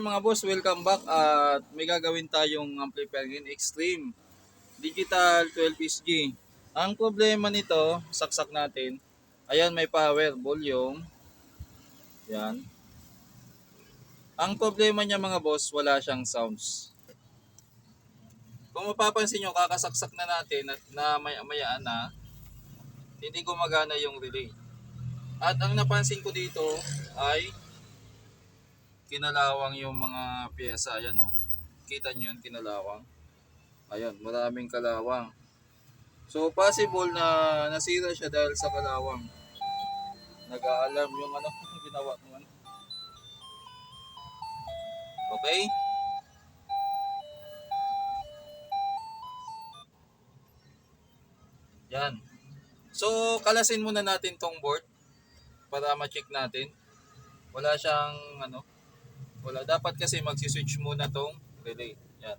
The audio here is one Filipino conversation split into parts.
mga boss, welcome back at may gagawin tayong amplifier ngayon, Extreme Digital 12 G. Ang problema nito, saksak natin, ayan may power, volume, yan. Ang problema niya mga boss, wala siyang sounds. Kung mapapansin nyo, kakasaksak na natin at na may amayaan na, hindi gumagana yung relay. At ang napansin ko dito ay kinalawang yung mga pyesa. Ayan o. Kita nyo yun, kinalawang. Ayan, maraming kalawang. So, possible na nasira siya dahil sa kalawang. Nag-aalarm yung ano, ginawa ng ano. Okay? Yan. So, kalasin muna natin tong board para ma-check natin. Wala siyang ano, wala. Dapat kasi magsi-switch muna tong relay. Yan.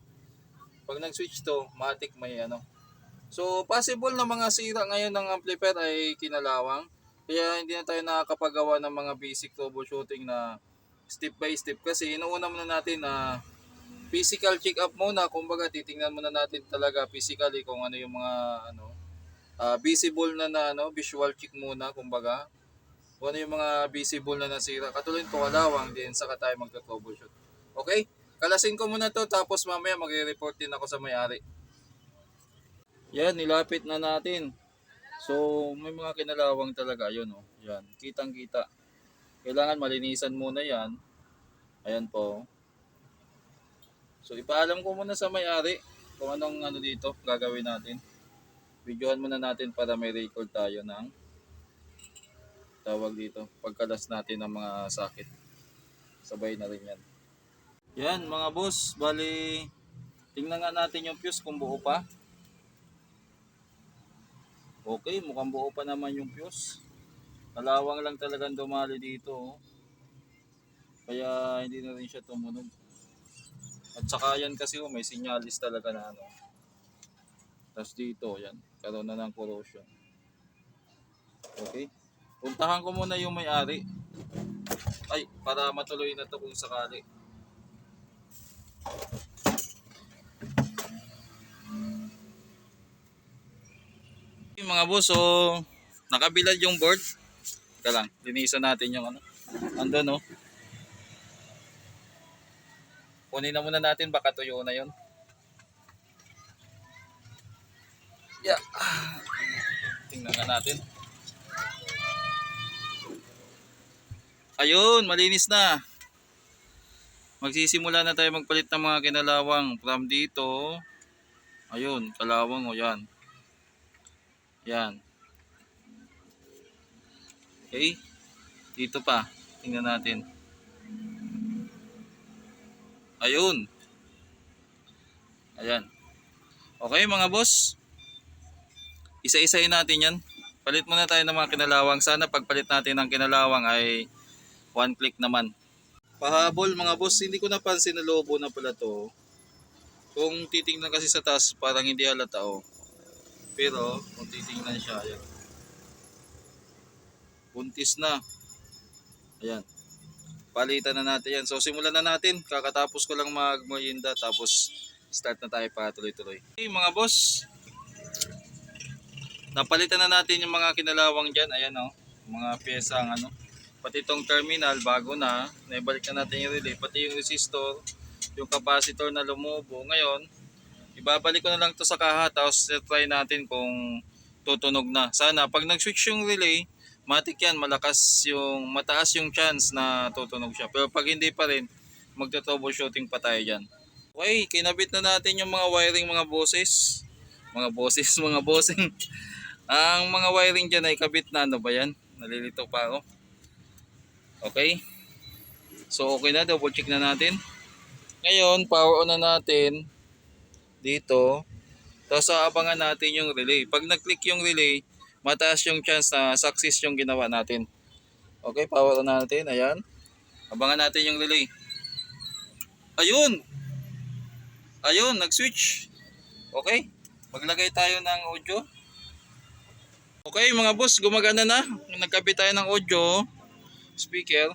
Pag nag-switch to, matik may ano. So, possible na mga sira ngayon ng amplifier ay kinalawang. Kaya hindi na tayo nakakapagawa ng mga basic troubleshooting na step by step. Kasi inuuna muna natin na physical check up muna. Kumbaga, titingnan muna natin talaga physically kung ano yung mga ano, ah, visible na, na ano, visual check muna. Kumbaga, kung ano yung mga visible na nasira. Katulad ko kalawang din saka tayo magta-troubleshoot. Okay? Kalasin ko muna to tapos mamaya magre-report din ako sa may-ari. Yan, nilapit na natin. So, may mga kinalawang talaga yun oh. Yan, kitang-kita. Kailangan malinisan muna yan. Ayan po. So, ipaalam ko muna sa may-ari kung anong ano dito gagawin natin. Videohan muna natin para may record tayo ng tawag dito. Pagkalas natin ng mga sakit. Sabay na rin yan. Yan mga boss, bali tingnan nga natin yung fuse kung buo pa. Okay, mukhang buo pa naman yung fuse. Kalawang lang talagang dumali dito. oh. Kaya hindi na rin siya tumunog. At saka yan kasi oh, may sinyalis talaga na ano. Tapos dito, yan. Karoon na ng corrosion. Okay. Puntahan ko muna yung may-ari. Ay, para matuloy na to kung sakali. Yung mga boss, so nakabilad yung board. Teka lang, linisan natin yung ano. Ando no. Kunin na muna natin, baka tuyo na yun. Yeah. Tingnan nga natin. Ayun, malinis na. Magsisimula na tayo magpalit ng mga kinalawang from dito. Ayun, kalawang o yan. Yan. Okay. Dito pa. Tingnan natin. Ayun. Ayan. Okay mga boss. Isa-isayin natin yan. Palit muna tayo ng mga kinalawang. Sana pagpalit natin ng kinalawang ay one click naman. Pahabol mga boss. Hindi ko napansin na lobo na pala to. Kung titingnan kasi sa taas parang hindi halata oh. Pero kung titingnan siya ayan. Buntis na. Ayan. Palitan na natin yan. So simulan na natin. Kakatapos ko lang magmerienda tapos start na tayo para tuloy-tuloy. Okay mga boss. Napalitan na natin yung mga kinalawang dyan. Ayan o. mga pyesa ang ano. Pati itong terminal bago na. Naibalik na natin yung relay. Pati yung resistor. Yung capacitor na lumubo. Ngayon, ibabalik ko na lang to sa kaha. Tapos try natin kung tutunog na. Sana pag nag-switch yung relay, matik yan. Malakas yung, mataas yung chance na tutunog siya. Pero pag hindi pa rin, magta-troubleshooting pa tayo dyan. Okay, kinabit na natin yung mga wiring mga boses. Mga boses, mga bossing. Ang mga wiring dyan ay kabit na ano ba yan? Nalilito pa ako. Okay. So okay na, double check na natin. Ngayon, power on na natin dito. Tapos aabangan natin yung relay. Pag nag-click yung relay, mataas yung chance na success yung ginawa natin. Okay, power on na natin. Ayan. Abangan natin yung relay. Ayun! Ayun, nag-switch. Okay. Maglagay tayo ng audio. Okay mga boss, gumagana na. Nagkabit tayo ng audio speaker.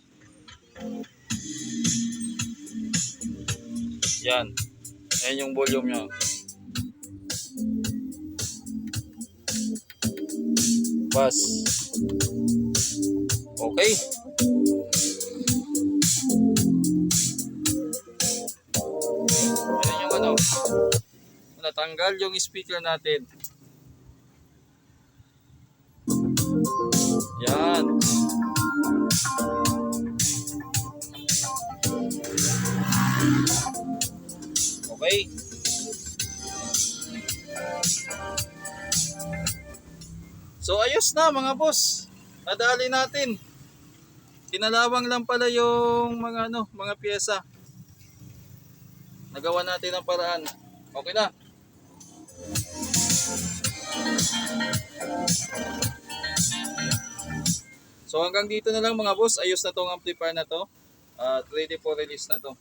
Yan. Ayan yung volume nyo. Bas. Okay. Ayan yung ano. Natanggal yung speaker natin. Yan. Okay. So ayos na mga boss. Nadali natin. Kinalawang lang pala yung mga ano, mga piyesa. Nagawa natin ang paraan. Okay na. So hanggang dito na lang mga boss. Ayos na tong amplifier na to. At ready for release na to.